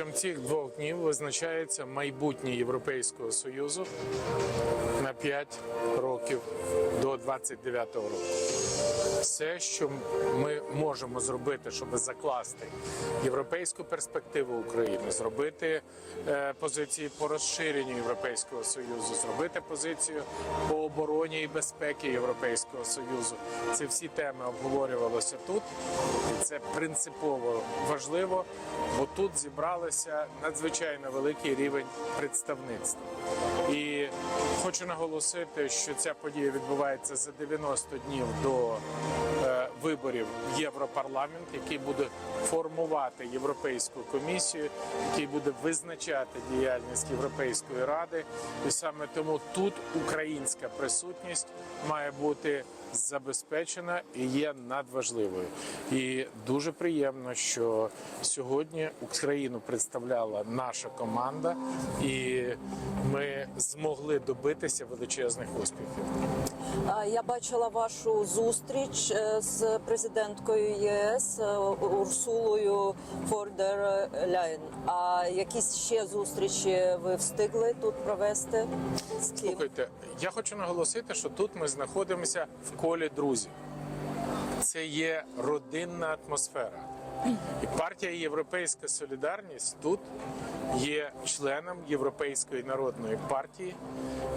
Протягом цих двох днів визначається майбутнє Європейського Союзу на 5 років до 29-го року. Все, що ми можемо зробити, щоб закласти європейську перспективу України, зробити е, позиції по розширенню Європейського Союзу, зробити позицію по обороні і безпеки Європейського Союзу. Це всі теми обговорювалися тут, і це принципово важливо, бо тут зібралися надзвичайно великий рівень представництва. І хочу наголосити, що ця подія відбувається за 90 днів до виборів в Європарламент, який буде формувати Європейську комісію, який буде визначати діяльність Європейської ради. І саме тому тут українська присутність має бути забезпечена і є надважливою. І дуже приємно, що сьогодні Україну представляла наша команда, і ми змогли добитися величезних успіхів. Я бачила вашу зустріч е, з президенткою ЄС е, Урсулою Фордер Ляйн. А якісь ще зустрічі ви встигли тут провести? З ким? Слухайте, я хочу наголосити, що тут ми знаходимося в колі друзів. Це є родинна атмосфера. І партія Європейська Солідарність тут є членом Європейської народної партії.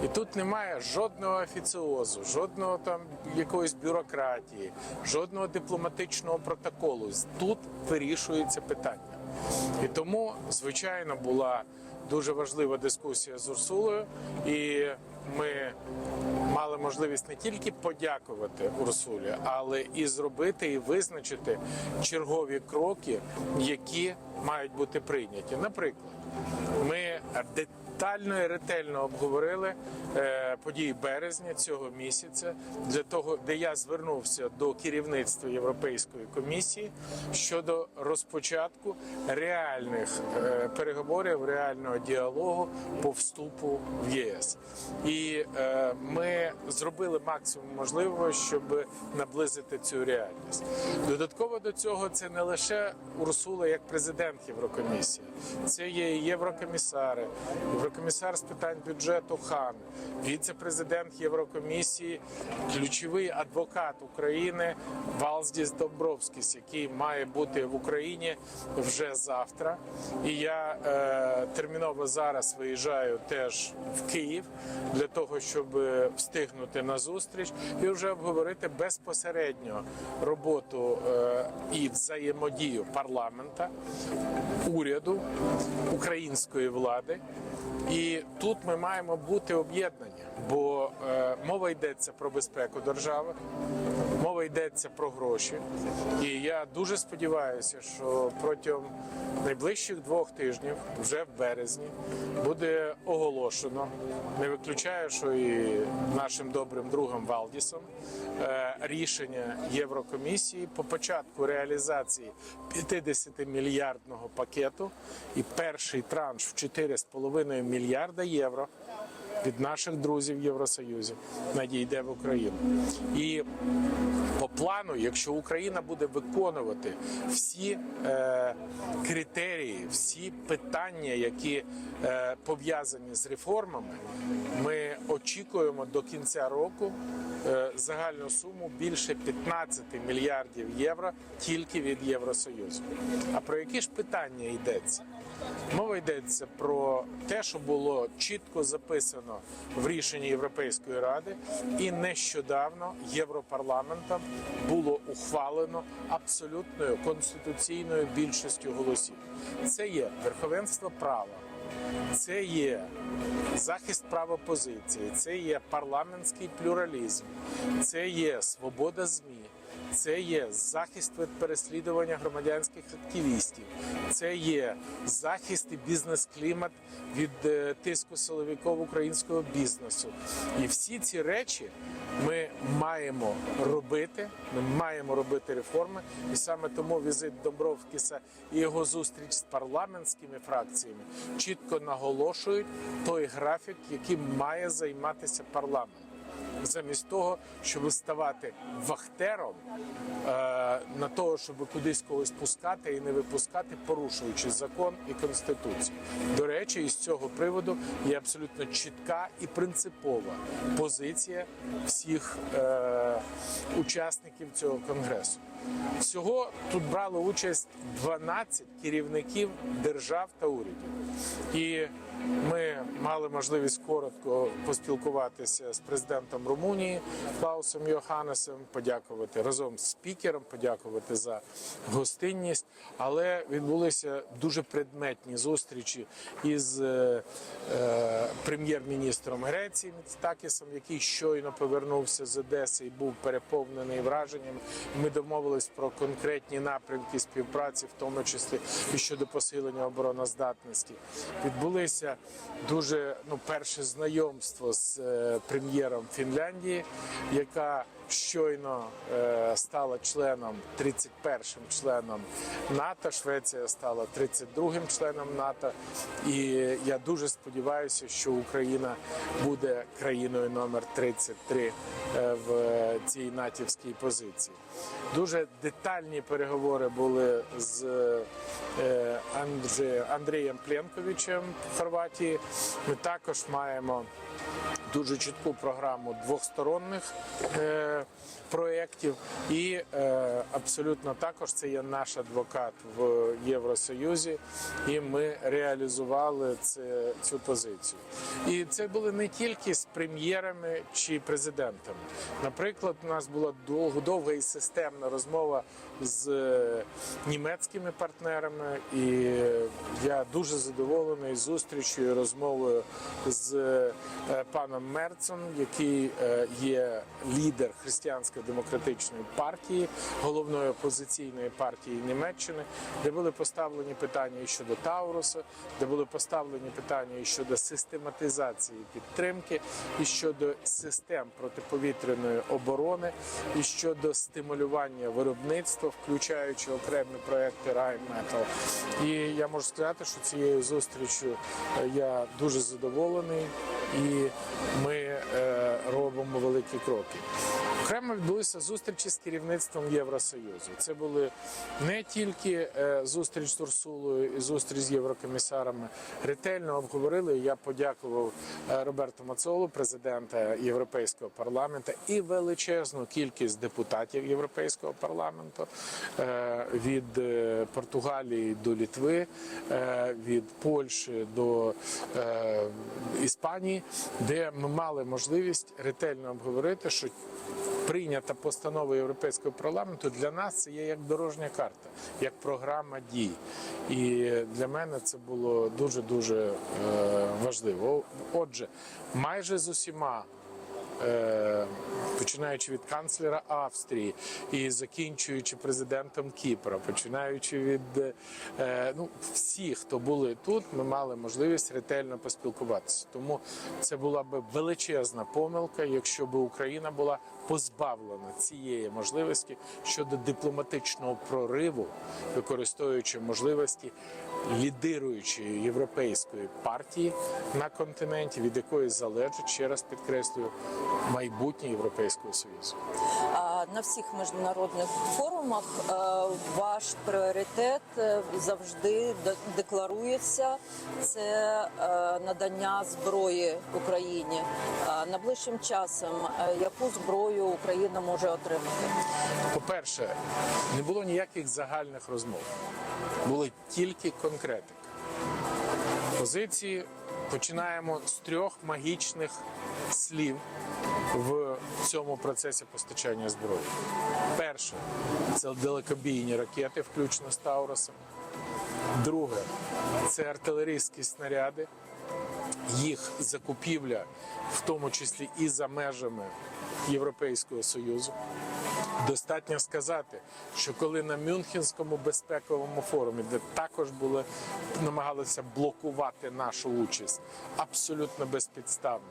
І тут немає жодного офіціозу, жодного там якоїсь бюрократії, жодного дипломатичного протоколу. Тут вирішується питання. І тому, звичайно, була дуже важлива дискусія з Урсулою, і ми мали можливість не тільки подякувати Урсулі, але і зробити і визначити чергові кроки, які мають бути прийняті. Наприклад, ми детально і ретельно обговорили е, події березня цього місяця, для того, де я звернувся до керівництва Європейської комісії щодо розпочатку реальних е, переговорів, реального діалогу по вступу в ЄС. І е, ми зробили максимум можливого, щоб наблизити цю реальність. Додатково до цього це не лише Урсула як президент Єврокомісії, це є єврокомісари, єврокомісар з питань бюджету Хан, віце-президент Єврокомісії, ключовий адвокат України Валздіс Добровськіс, який має бути в Україні вже завтра. І я е, терміново зараз виїжджаю теж в Київ для того, щоб встигнути на зустріч і вже обговорити безпосередньо роботу е, і взаємодію парламента, уряду, української влади. І тут ми маємо бути об'єднані, бо е, мова йдеться про безпеку держави, мова йдеться про гроші. І я дуже сподіваюся, що протягом найближчих двох тижнів, вже в березні, буде оголошено. Не виключаю, що і нашим добрим другом Валдісом е, рішення Єврокомісії по початку реалізації 50 мільярдного пакету і перший транш в 4,5 мільярда євро від наших друзів в Євросоюзі надійде в Україну. І по плану, якщо Україна буде виконувати всі е, критерії, всі питання, які е, пов'язані з реформами, ми очікуємо до кінця року е, загальну суму більше 15 мільярдів євро тільки від Євросоюзу. А про які ж питання йдеться? Мова йдеться про те, що було чітко записано в рішенні Європейської ради, і нещодавно Європарламентом було ухвалено абсолютною конституційною більшістю голосів. Це є верховенство права, це є захист прав опозиції, це є парламентський плюралізм, це є свобода ЗМІ. Це є захист від переслідування громадянських активістів, це є захист і бізнес-клімат від е, тиску силовиків українського бізнесу. І всі ці речі ми маємо робити. Ми маємо робити реформи, і саме тому візит Домбровкіса і його зустріч з парламентськими фракціями чітко наголошують той графік, яким має займатися парламент. Замість того, щоб ставати вахтером е, на того, щоб кудись когось пускати і не випускати, порушуючи закон і конституцію. До речі, із цього приводу є абсолютно чітка і принципова позиція всіх е, учасників цього конгресу. Всього тут брали участь 12 керівників держав та урядів. І ми мали можливість коротко поспілкуватися з президентом Румунії Клаусом Йоханнесом, подякувати разом з спікером, подякувати за гостинність. Але відбулися дуже предметні зустрічі із е, е, прем'єр-міністром Греції Міцтакісом, який щойно повернувся з Одеси і був переповнений враженнями. Ми домовились про конкретні напрямки співпраці, в тому числі і щодо посилення обороноздатності. Відбулися дуже ну перше знайомство з е, прем'єром Фінляндії, яка щойно е, стала членом 31-м членом НАТО. Швеція стала 32-м членом НАТО. І я дуже сподіваюся, що Україна буде країною номер 33 е, в цій натівській позиції. Дуже детальні переговори були з е, Андрієм Пленковичем в Хорватії. Ми також маємо дуже чітку програму двохсторонних е, проєктів, і е, абсолютно також це є наш адвокат в Євросоюзі, і ми реалізували це, цю позицію. І це були не тільки з прем'єрами чи президентами. Наприклад, у нас була довго довга і системна розмова з е, німецькими партнерами, і я дуже задоволений зустрічю і розмовою з е, паном Мерцем, який е, є лідер християнсько-демократичної партії, головної опозиційної партії Німеччини, де були поставлені питання і щодо Тауруса, де були поставлені питання і щодо систематизації підтримки, і щодо систем протиповітряної оборони, і щодо стимулювання виробництва, включаючи окремі проекти Rheinmetall. І я можу сказати, що цією зустрічю е, я дуже задоволений, і ми е, робимо великі кроки. Окремо відбулися зустрічі з керівництвом Євросоюзу. Це були не тільки е, зустріч з Урсулою і зустріч з єврокомісарами. Ретельно обговорили. Я подякував е, Роберту Мацолу, президента Європейського парламенту, і величезну кількість депутатів Європейського парламенту е, від Португалії до Літви, від Польщі до Іспанії, де ми мали можливість ретельно обговорити, що прийнята постанова Європейського парламенту для нас це є як дорожня карта, як програма дій. І для мене це було дуже дуже важливо. Отже, майже з усіма. Е, Починаючи від канцлера Австрії і закінчуючи президентом Кіпра, починаючи від е, ну всіх, хто були тут, ми мали можливість ретельно поспілкуватися. Тому це була би величезна помилка, якщо б Україна була позбавлена цієї можливості щодо дипломатичного прориву, використовуючи можливості лідируючої європейської партії на континенті, від якої залежить ще раз підкреслюю майбутнє Європейського союзу. На всіх міжнародних форумах е, ваш пріоритет е, завжди декларується це е, надання зброї Україні. А Найближчим часом яку зброю Україна може отримати? По-перше, не було ніяких загальних розмов, були тільки конкретики. Позиції починаємо з трьох магічних слів в цьому процесі постачання зброї. Перше це далекобійні ракети, включно з Тауросом. Друге це артилерійські снаряди, їх закупівля, в тому числі і за межами Європейського Союзу. Достатньо сказати, що коли на Мюнхенському безпековому форумі, де також були намагалися блокувати нашу участь, абсолютно безпідставно.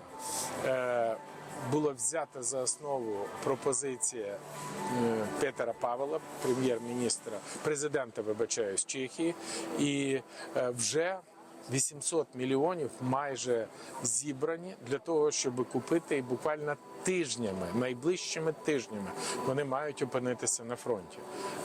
Була взята за основу пропозиція е, Петера Павела, прем'єр-міністра, президента, вибачаюсь, Чехії, і е, вже 800 мільйонів майже зібрані для того, щоб купити і буквально тижнями, найближчими тижнями вони мають опинитися на фронті.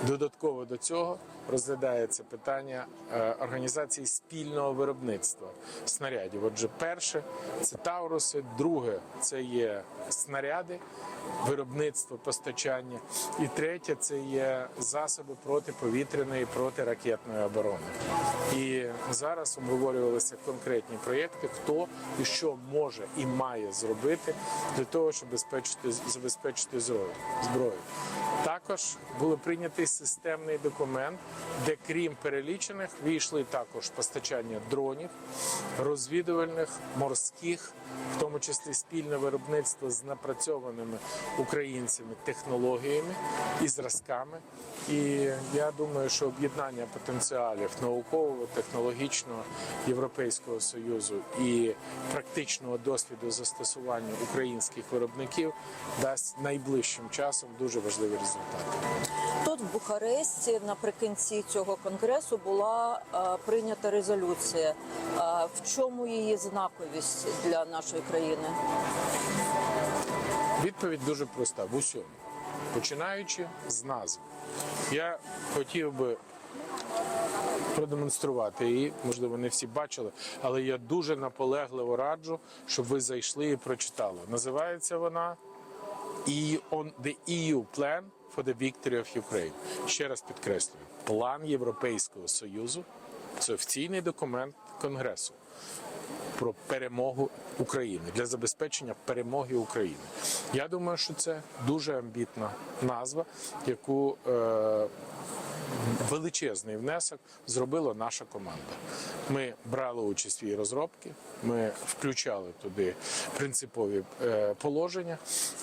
Додатково до цього розглядається питання е, організації спільного виробництва снарядів. Отже, перше це Тауруси, друге це є снаряди, виробництво, постачання, і третє це є засоби протиповітряної і протиракетної оборони. І зараз обговорювалися конкретні проєкти, хто і що може і має зробити для того, щоб забезпечити, зброю. Також було прийнятий системний документ, де крім перелічених війшли також постачання дронів, розвідувальних, морських, в тому числі спільне виробництво з напрацьованими українцями технологіями і зразками. І я думаю, що об'єднання потенціалів наукового, технологічного Європейського союзу і практичного досвіду застосування українських виробників дасть найближчим часом дуже важливі результати. В Бухаресті наприкінці цього конгресу була е, прийнята резолюція. Е, в чому її знаковість для нашої країни? Відповідь дуже проста в усьому, починаючи з назви. Я хотів би продемонструвати її, можливо, не всі бачили, але я дуже наполегливо раджу, щоб ви зайшли і прочитали. Називається вона «EU on the EU Plan for the Victory of Ukraine. Ще раз підкреслюю, план Європейського Союзу це офіційний документ Конгресу про перемогу України для забезпечення перемоги України. Я думаю, що це дуже амбітна назва, яку е, величезний внесок зробила наша команда. Ми брали участь в її розробці, ми включали туди принципові е, положення,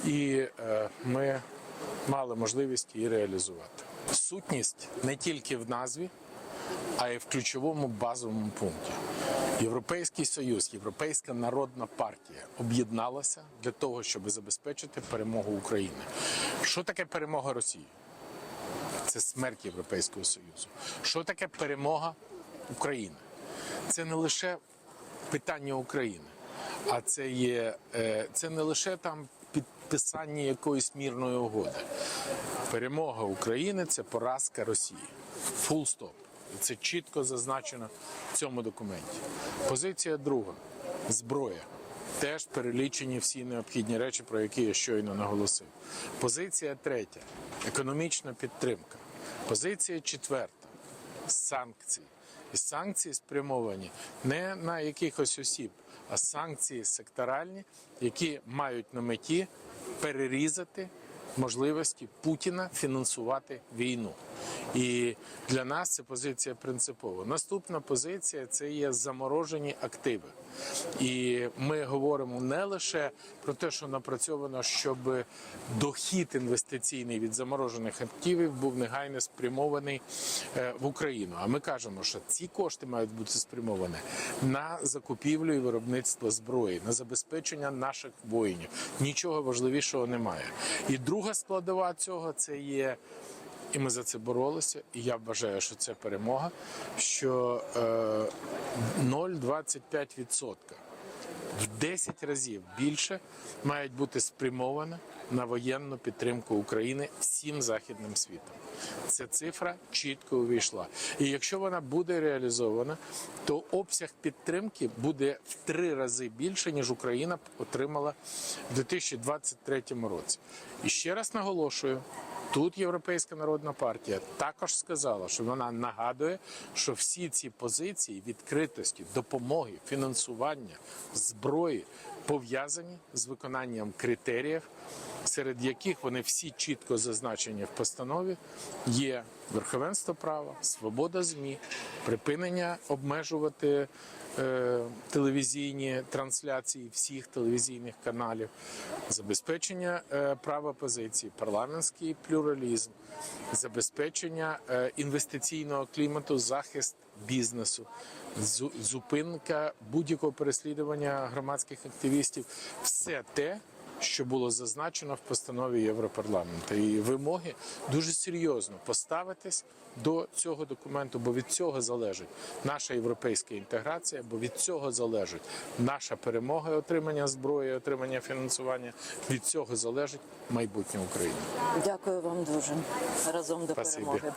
і е, ми мали можливість її реалізувати. Сутність не тільки в назві, а й в ключовому базовому пункті. Європейський Союз, Європейська народна партія об'єдналася для того, щоб забезпечити перемогу України. Що таке перемога Росії? Це смерть Європейського Союзу. Що таке перемога України? Це не лише питання України, а це є е, це не лише там підписання якоїсь мірної угоди. Перемога України це поразка Росії. Фул стоп. І це чітко зазначено в цьому документі. Позиція друга зброя. Теж перелічені всі необхідні речі, про які я щойно наголосив. Позиція третя економічна підтримка. Позиція четверта санкції. І санкції спрямовані не на якихось осіб, а санкції секторальні, які мають на меті перерізати можливості Путіна фінансувати війну. І для нас це позиція принципова. Наступна позиція це є заморожені активи. І ми говоримо не лише про те, що напрацьовано, щоб дохід інвестиційний від заморожених активів був негайно спрямований е, в Україну. А ми кажемо, що ці кошти мають бути спрямовані на закупівлю і виробництво зброї, на забезпечення наших воїнів. Нічого важливішого немає. І друга складова цього це є. І ми за це боролися, і я вважаю, що це перемога. Що е, 0,25% в 10 разів більше мають бути спрямоване на воєнну підтримку України всім західним світом. Ця цифра чітко увійшла. І якщо вона буде реалізована, то обсяг підтримки буде в три рази більше, ніж Україна отримала в 2023 році. І ще раз наголошую. Тут Європейська народна партія також сказала, що вона нагадує, що всі ці позиції відкритості, допомоги, фінансування, зброї пов'язані з виконанням критеріїв, серед яких вони всі чітко зазначені в постанові, є верховенство права, свобода змі, припинення обмежувати е, телевізійні трансляції всіх телевізійних каналів, забезпечення е, права позиції, парламентський плюралізм, забезпечення е, інвестиційного клімату, захист бізнесу, зупинка будь-якого переслідування громадських активістів, все те. Що було зазначено в постанові Європарламенту. І вимоги дуже серйозно поставитись до цього документу, бо від цього залежить наша європейська інтеграція, бо від цього залежить наша перемога, і отримання зброї, і отримання фінансування. Від цього залежить майбутнє України. Дякую вам дуже разом до Спасибі. перемоги.